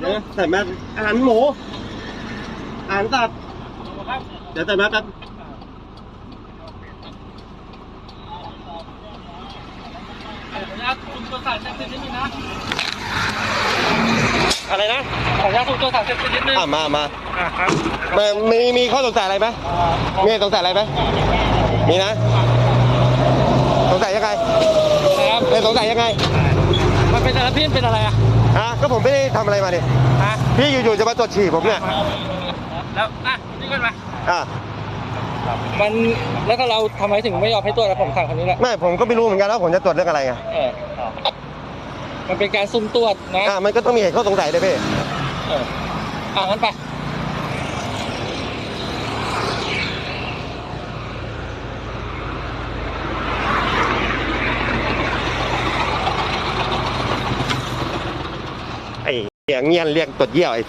เดี๋ยวใส่แมสอาหารหมูอาหารสัตว์เดี๋ยวใส่แมสแป๊บขออนุญาตคุมตัวสารเสพติดนิดนึงนะอะไรนะขออนุญาตคุมตัวสารเสพติดนิดนึงอะมามาอ่าครับมามีมีข้อสงสัยอะไรไหมมีสงสัยอะไรไหมมีนะ สงสัยยังไงครับเป็นสงสัยยังไง มันเป็นอะไรพี่เป็นอะไรอะฮะก็ผมไม่ได้ทำอะไรมาเนี่ยฮะพี่อยู่ๆจะมาตรวจฉี่ผมเนี่ยแล้วอะนี่กันมาอะมันแล้วก็เราทำไมถึงไม่ยอมให้ตรวจแล้วผมถามคนนี้แหละไม่ผมก็ไม่รู้เหมือนกันแล้วผมจะตรวจเรื่องอะไรไงเออมันเป็นการซุ่มตรวจนะอะมันก็ต้องมีเหตุข้อสงสัยด้วยพี่เอออะงั้นไป เสียงเงี้ยนเรียกตดเยี่ยวไอ้